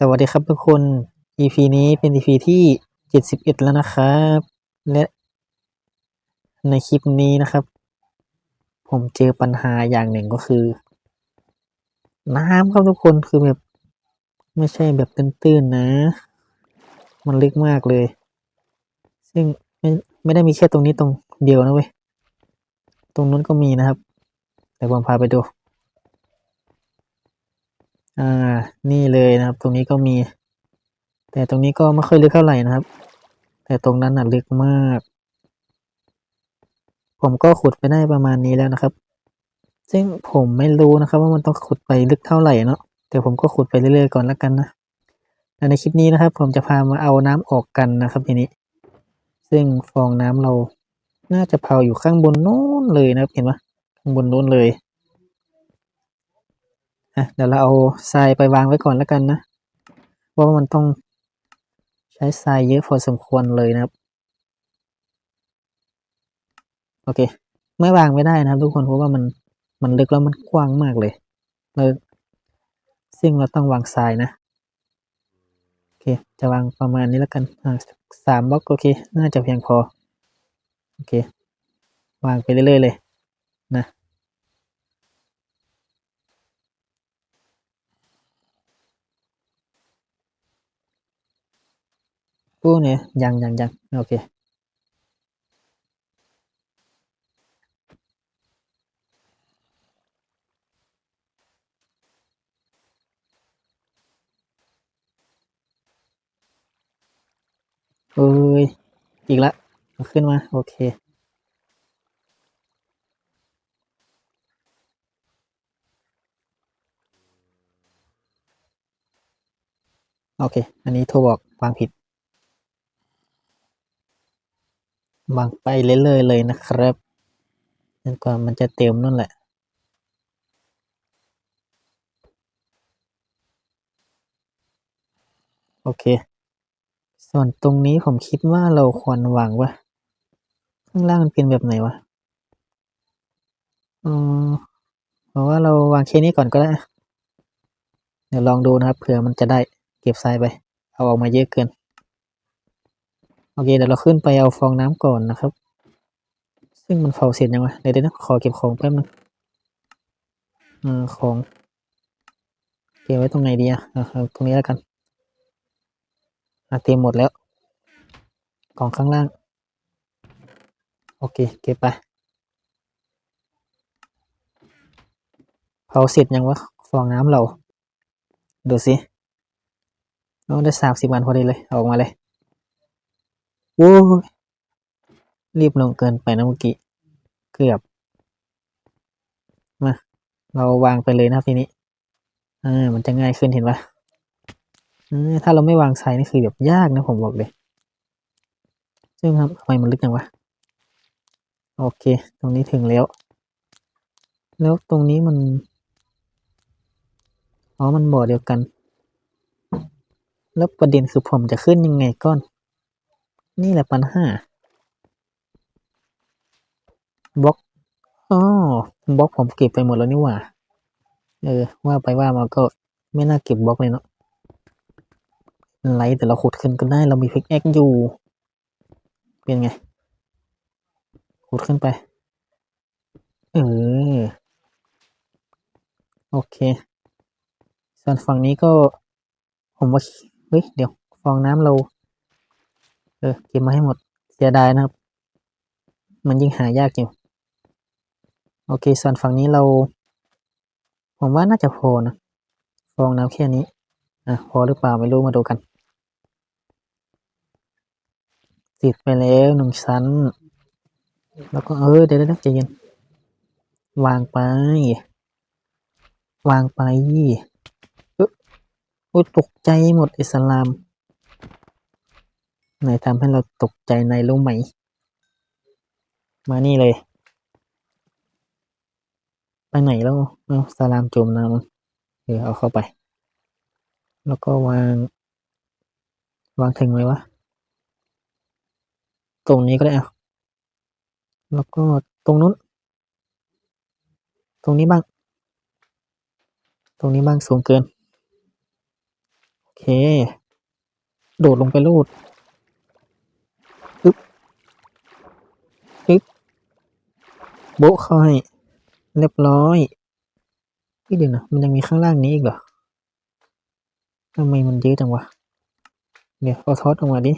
สวัสดีครับทุกคน EP นี้เป็น EP ที่ 71 แล้วนะครับ และในคลิปนี้นะครับ ผมเจอปัญหาอย่างหนึ่งก็คือ น้ำครับทุกคนคือแบบ ไม่ใช่แบบตื้นๆนะ มันลึกมากเลย ซึ่งไม่ไม่ได้มีแค่ตรงนี้ตรงเดียวนะเว้ย ตรงนู้นก็มีนะครับ แต่ผมพาไปดู อ่า นี่เลยนะครับ ตรงนี้ก็มี แต่ตรงนี้ก็ไม่ค่อยลึกเท่าไหร่นะครับ แต่ตรงนั้นน่ะลึกมาก ผมก็ขุดไปได้ประมาณนี้แล้วนะครับ ซึ่งผมไม่รู้นะครับ ว่ามันต้องขุดไปลึกเท่าไหร่เนาะ แต่ผมก็ขุดไปเรื่อยๆก่อนแล้วกันนะและในคลิปนี้นะครับ ผมจะพามาเอาน้ำออกกันนะครับทีนี้ ซึ่งฟองน้ำเราน่าจะเผาอยู่ข้างบนนู้นเลยนะครับเห็นไหมข้างบนนู้นเลย เดี๋ยวเราเอาทรายไปวางไว้ก่อนแล้วกันนะเพราะว่ามันต้องใช้ทรายเยอะพอสมควรเลยนะครับ โอเค ไม่วางไม่ได้นะครับ ทุกคนเพราะว่ามันมันลึกแล้วมันกว้างมากเลยเราซึ่งเราต้องวางทรายนะโอเค จะวางประมาณนี้แล้วกันสามบล็อกโอเค น่าจะเพียงพอ โอเค วางไปเรื่อยๆเลยนะ ตู้เนี่ยยังยังยังโอเคเอ้ย อีกละขึ้นมา โอเค โอเค อันนี้โทรบอกวางผิด วางไปเรื่อยๆเลยนะครับจนกว่ามันจะเต็มนั่นแหละ โอเค ส่วนตรงนี้ผมคิดว่าเราควรวางว่าข้างล่างมันเป็นแบบไหนวะอืมเพราะว่าเราวางแค่นี้ก่อนก็ได้ เดี๋ยวลองดูนะครับเผื่อมันจะได้เก็บทรายไป เอาออกมาเยอะเกิน โอเคเดี๋ยวเราขึ้นไปเอาฟองน้ำก่อนนะครับ ซึ่งมันเผาเสร็จยังวะเดี๋ยวนะขอเก็บของแป๊บนึงอ่าของเก็บไว้ตรงไหนดีอะตรงนี้แล้วกันอะเต็มหมดแล้วของข้างล่าง โอเค เก็บไปเผาเสร็จยังวะฟองน้ำเรา ดูสิโอ้ได้สามสิบวันพอดีเลยเออกมาเลย โอ้ยรีบลงเกินไปนะเมื่อกี้ เกือบ มา เราวางไปเลยนะครับทีนี้อ่ามันจะง่ายขึ้นเห็นปะอ่าถ้าเราไม่วางทรายนี่คือแบบยากนะผมบอกเลย ซึ่งทำไมมันลึกจังวะ โอเค ตรงนี้ถึงแล้ว แล้วตรงนี้มัน อ๋อ มันบ่อเดียวกัน แล้วประเด็นคือผมจะขึ้นยังไงก้อน นี่แหละปัญหาบล็อกอ๋อบล็อกผมเก็บไปหมดแล้วนี่หว่า เออ ว่าไปว่ามาก็ไม่น่าเก็บบล็อกเลยเนาะไรแต่เราขุดขึ้นก็ได้เรามีพิกแอคอยู่ เป็นไง ขุดขึ้นไป เออ โอเค ส่วนฝั่งนี้ก็ ผมว่า เฮ้ย เดี๋ยว ฟองน้ำเรา ออเก็บมาให้หมดเสียดายนะครับ มันยิ่งหายากอยู่โอเค ส่วนฝั่งนี้เรา ผมว่าน่าจะพอนะฟองน้ำแค่นี้อะพอหรือเปล่าไม่รู้มาดูกัน ติดไปแล้วหนึ่งชั้น แล้วก็เออเดี๋ยวเดี๋ยวใจเย็นวางไป วางไปเอ๊ะโอ้ยตกใจหมดอิสลาม ไหนทำให้เราตกใจในรู้ไหม มานี่เลย ไปไหนแล้วเอาสลามจมน้ำเออเอาเข้าไป แล้วก็วาง วางถึงไหมวะ ตรงนี้ก็ได้เอาแล้วก็ตรงนู้น ตรงนี้บ้าง ตรงนี้บ้างสูงเกิน โอเคเคโดดลงไปลูดอึ๊บอึ๊บ โบะเข้าให้ เรียบร้อยเฮ้ยเดี๋ยวนะมันยังมีข้างล่างนี้อีกเหรอทำไมมันเยอะจังวะ เดี๋ยวเอาทอดออกมาดิ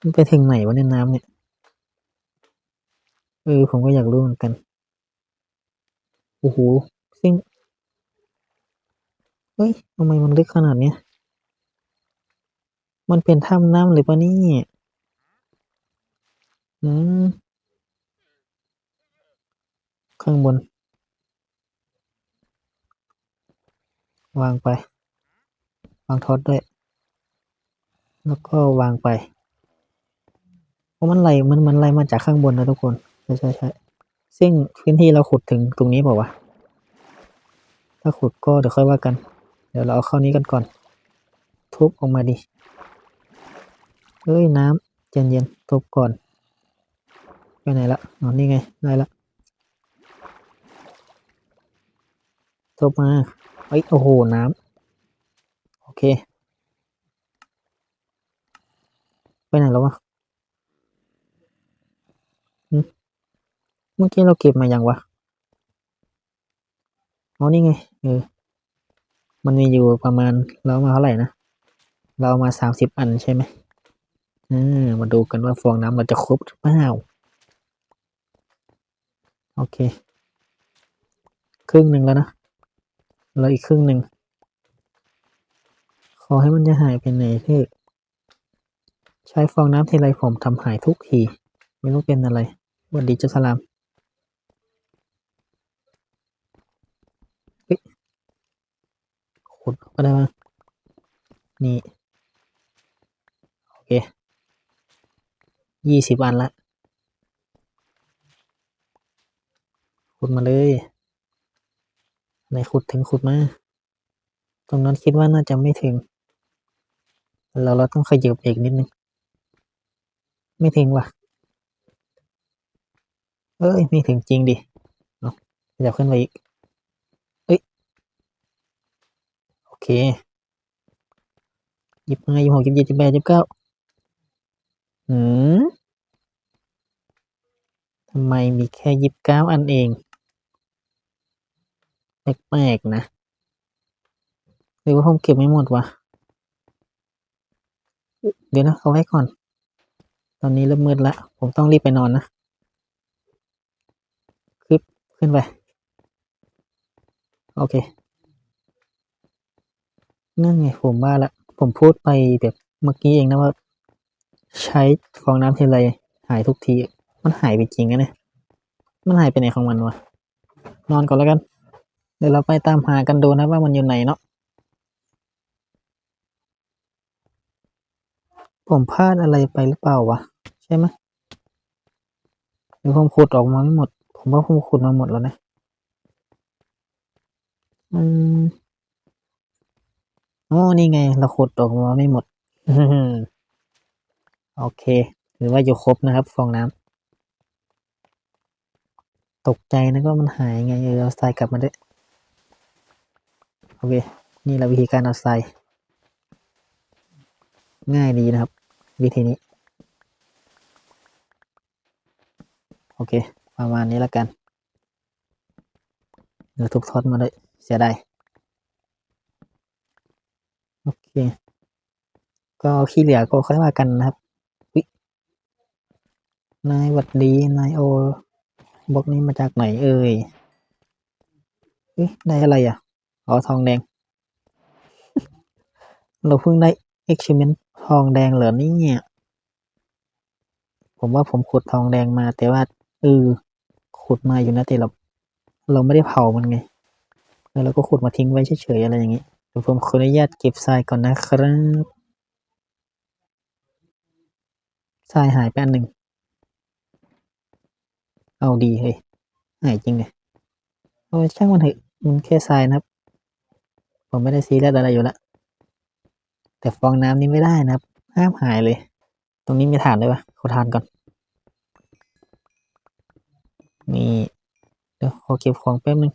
มันไปถึงไหนวะในน้ำเนี่ย เออ ผมก็อยากรู้เหมือนกัน โอ้โหซิ่งเฮ้ยทำไมมันลึกขนาดเนี้ย มันเป็นถ้ำน้ำหรือปะนี่ อืม ข้างบน วางไป วางทอดด้วย แล้วก็วางไป เพราะมันไหลมันมันไหลมาจากข้างบนนะทุกคน ใช่ใช่ใช่ซึ่งพื้นที่เราขุดถึงตรงนี้เปล่าวะ ถ้าขุดก็เดี๋ยวค่อยว่ากัน เดี๋ยวเราเอาเข้านี้กันก่อน ทุบออกมาดิเอ้ยน้ำเย็นๆทุบก่อน ไปไหนละอ๋อนนี่ไง ได้ละทบมาเอ้ยโอ้โห น้ำ โอเค ไปไหนแล้ววะเมื่อกี้เราเก็บมาอยังวะอ๋อนี่ไง เออ มันมีอยู่ประมาณ เรามาเท่าไหร่นะ เราเอามาสามสิบอันใช่ไหมอ่ามาดูกันว่าฟองน้ำเราจะครบหรือเปล่า โอเค ครึ่งหนึ่งแล้วนะแล้วอีกครึ่งหนึ่ง ขอให้มันจะหายไปไหนเถอะใช้ฟองน้ำทีไรผมทำหายทุกที ไม่รู้เป็นอะไรวันดีเจ้าสลามเฮ้ยขุดก็ได้มานี่ โอเคยี่สิบอันละ ขุดมาเลยไหนขุดถึงขุดมา ตรงนั้นคิดว่าน่าจะไม่ถึง เราเราต้องขยับอีกนิดนึง ไม่ถึงว่ะ เอ้ย ไม่ถึงจริงดิเอาขยับขึ้นไปอีก เอ้ย โอเคยี่สิบห้ายี่สิบหกยี่สิบเจ็ดยี่สิบแปดยี่สิบเก้าหืมทำไมมีแค่ยิบเก้าอันเอง แปลกๆนะหรือว่าผมเก็บไม่หมดวะเดี๋ยวนะเอาไว้ก่อน ตอนนี้เริ่มมืดละผมต้องรีบไปนอนนะคลิปขึ้นไป โอเค นั่นไงผมว่าละ ผมพูดไปแบบเมื่อกี้เองนะว่า ใช้ฟองน้ำทีไรหายทุกที มันหายไปจริงนะเนี่ย มันหายไปไหนของมันวะ นอนก่อนแล้วกัน เดี๋ยวเราไปตามหากันดูนะว่ามันอยู่ไหนเนาะผมพลาดอะไรไปหรือเปล่าวะ ใช่ไหมหรือผมขุดออกมาไม่หมด ผมว่าผมขุดมาหมดแล้วนะอืมโอ้นี่ไง เราขุดออกมาไม่หมดโอเคถือว่าอยู่ครบนะครับ ฟองน้ำตกใจนะก็มันหายไง เออเอาทรายกลับมาด้วย โอเค นี่แหละวิธีการเอาทรายง่ายดีนะครับ วิธีนี้ โอเค ประมาณนี้แล้วกันเดี๋ยวทุบทอดมาเลยเสียดายโอเค ก็ขี้เหลือก็ค่อยว่ากันนะครับนายหวัดดี นายโอบล็อกนี้มาจากไหนเอ่ยเอ๊ะได้อะไรอะ อ๋อทองแดง เราเพิ่งได้ achievement ทองแดงเหรอเนี่ยผมว่าผมขุดทองแดงมา แต่ว่าเออขุดมาอยู่นะแต่เรา เราไม่ได้เผามันไงแล้วเราก็ขุดมาทิ้งไว้เฉยๆอะไรอย่างนี้เดี๋ยวผมขออนุญาตเก็บทรายก่อนนะครับทรายหายไปอันหนึ่งเอาดีเฮ้ยหายจริงเลยโอ้ช่างมันเถอะมันแค่ทรายนะครับ ผมไม่ได้ซีเรียสอะไรอยู่ละแต่ฟองน้ำนี้ไม่ได้นะครับ ห้ามหายเลย ตรงนี้มีฐานด้วยปะขอฐานก่อน นี่เดี๋ยวขอเก็บของแป๊บนึง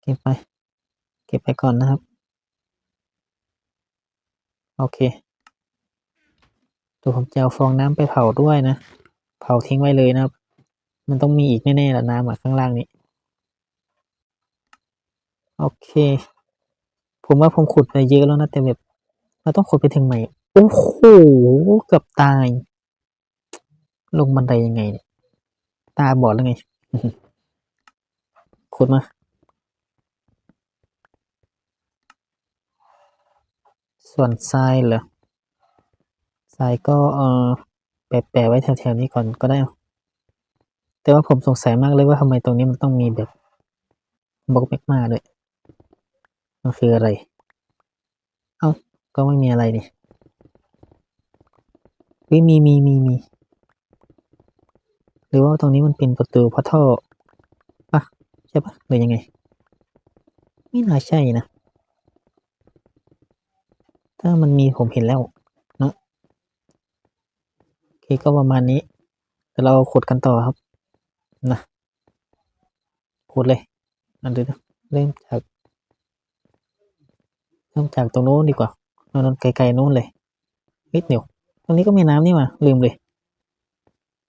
เก็บไป เก็บไปก่อนนะครับ โอเคตัวผมจะเอาฟองน้ำไปเผาด้วยนะ เผาทิ้งไว้เลยนะครับ มันต้องมีอีกแน่ๆแหละน้ำอะข้างล่างนี้ โอเค ผมว่าผมขุดไปเยอะแล้วนะแต่แบบเราต้องขุดไปถึงไหนโอ้โหเกือบตาย ลงบันไดยังไงเนี่ยตาบอดแล้วไงขุดมาส่วนทรายเหรอทรายก็เออแปะๆไว้แถวๆนี้ก่อนก็ได้ แต่ว่าผมสงสัยมากเลยว่าทำไมตรงนี้มันต้องมีแบบบล็อกแมกมาด้วย มันคืออะไร เอ้า ก็ไม่มีอะไรนี่เฮ้ยมีมีมีมี หรือว่าตรงนี้มันเป็นประตูพระท่อปะใช่ปะหรือยังไง ไม่น่าใช่นะ ถ้ามันมีผมเห็นแล้วเนาะโอเคก็ประมาณนี้เดี๋ยวเราขุดกันต่อครับ นะขุดเลย อันเดียวนะเริ่มจาก เริ่มจากตรงโน้นดีกว่าโน้นไกลๆโน้นเลยเฮ้ยเดียวตรงนี้ก็มีน้ำนี่หว่าลืมเลย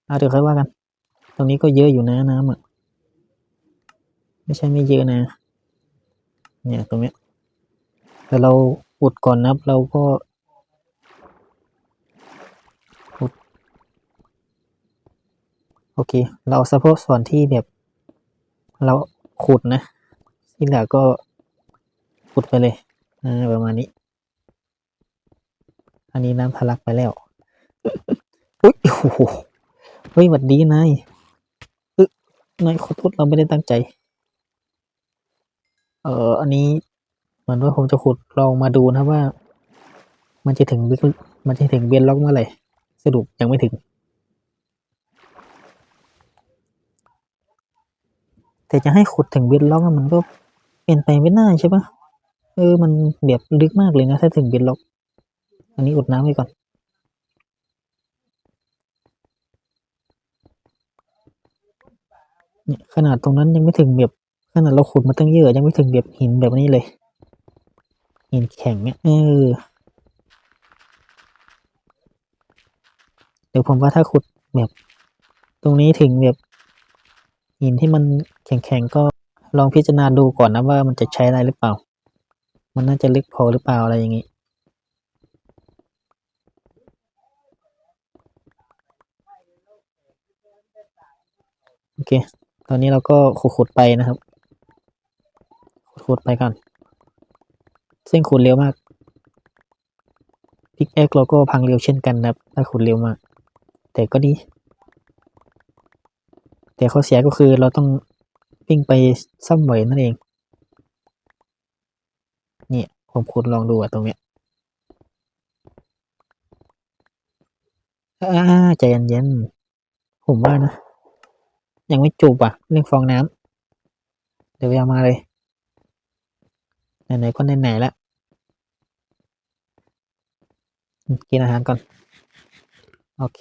เอาเดี๋ยวค่อยว่ากัน ตรงนี้ก็เยอะอยู่นะน้ำอะไม่ใช่ไม่เยอะนะ เนี่ยตรงเนี้ยแต่เราอุดก่อนนับเราก็อุดโอเค เราเอาเฉพาะส่วนที่แบบ เราขุดนะที่เหลือก็ขุดไปเลย ประมาณนี้ อันนี้น้ำทะลักไปแล้วอุ้ยโอ้โหเฮ้ยหวัดดีนายเอ้ยนายขอโทษเราไม่ได้ตั้งใจ เอ่อ อันนี้เหมือนว่าผมจะขุดลองมาดูนะว่า มันจะถึงบิ๊กมันจะถึงเบียนล็อกเมื่อไหร่สรุปยังไม่ถึง แต่จะให้ขุดถึงเบียนล็อกมันก็เป็นไปไม่ได้ใช่ปะ เออ มันแบบลึกมากเลยนะถ้าถึงเบียนล็อก อันนี้อุดน้ำไว้ก่อนเนี่ยขนาดตรงนั้นยังไม่ถึงแบบขนาดเราขุดมาตั้งเยอะยังไม่ถึงแบบหินแบบนี้เลย หินแข็งเนี่ยเออเดี๋ยวผมว่าถ้าขุดแบบ ตรงนี้ถึงแบบหินที่มันแข็งๆก็ลองพิจารณาดูก่อนนะว่ามันจะใช้ได้หรือเปล่า มันน่าจะลึกพอหรือเปล่าอะไรอย่างนี้ โอเค ตอนนี้เราก็ขุดๆไปนะครับ ขุดๆไปก่อนเส้นขุดเร็วมากพิกแอคเราก็พังเร็วเช่นกันนะครับ ถ้าขุดเร็วมาก แต่ก็ดี แต่ข้อเสียก็คือเราต้องวิ่งไปซ่อมบ่อยนั่นเอง ผมขุดลองดูอะตรงเนี้ยอ่าใจเย็นๆผมว่านะ ยังไม่จูบอะ เรื่องฟองน้ำเดี๋ยวเอามาเลย ไหนๆก็ไหนๆแล้วกินอาหารก่อน โอเค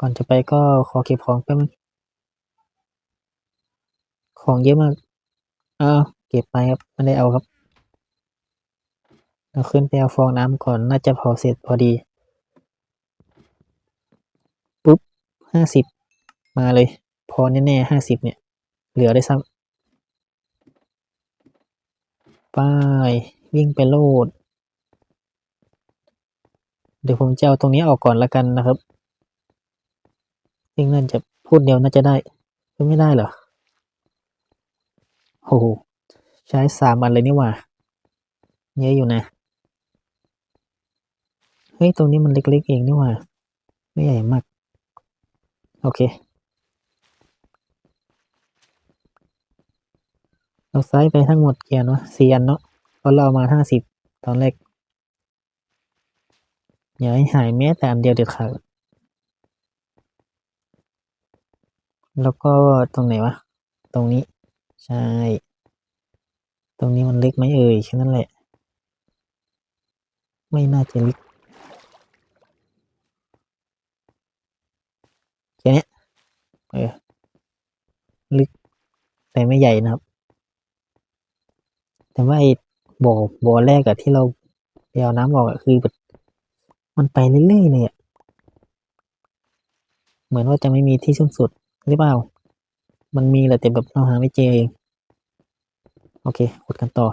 ก่อนจะไปก็ขอเก็บของแป๊บนึงของเยอะมาก เอ้าวเก็บไปครับ ไม่ได้เอาครับ เราขึ้นไปเอาฟองน้ำก่อน น่าจะเผาเสร็จพอดี ปุ๊บห้าสิบมาเลย พอแน่ๆห้าสิบเนี่ย เหลือได้ซ้ำไปวิ่งไปโลด เดี๋ยวผมจะเอาตรงนี้ออกก่อนละกันนะครับซึ่งน่าจะพูดเดียวน่าจะได้ไม่ได้เหรอโอ้โห ใช้สามอันเลยนี่หว่า เยอะอยู่นะ เฮ้ย ตรงนี้มันเล็กๆเองนี่ว่า ไม่ใหญ่มาก โอเค เราไซส์ไปทั้งหมดกี่อันวะสี่อันเนาะเพราะเรามาห้าสิบตอนแรกอย่าให้หายแม้แต่อันเดียวเด็ดขาดแล้วก็ตรงไหนวะ ตรงนี้ ใช่ ตรงนี้มันเล็กไหมเอ่ยแค่นั้นแหละ ไม่น่าจะเลึก แค่เนี้ยเออลึกแต่ไม่ใหญ่นะครับ แต่ว่าไอ้บ่อบ่อแรกอะที่เราไปเอาน้ำออกอะคือแบบมันไปเรื่อยๆเลยอะเหมือนว่าจะไม่มีที่สิ้นสุดหรือเปล่า มันมีแหละแต่แบบเราหาไม่เจอเอง โอเคขุดกันต่อ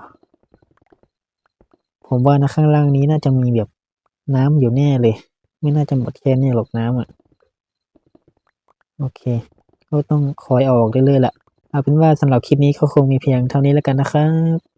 ผมว่านะข้างล่างนี้น่าจะมีแบบน้ำอยู่แน่เลย ไม่น่าจะหมดแค่นี้หรอกน้ำอะ โอเค ก็ต้องคอยอออกเรื่อยๆแหละเอาเป็นว่าสำหรับคลิปนี้ก็คงมีเพียงเท่านี้แล้วกันนะครับ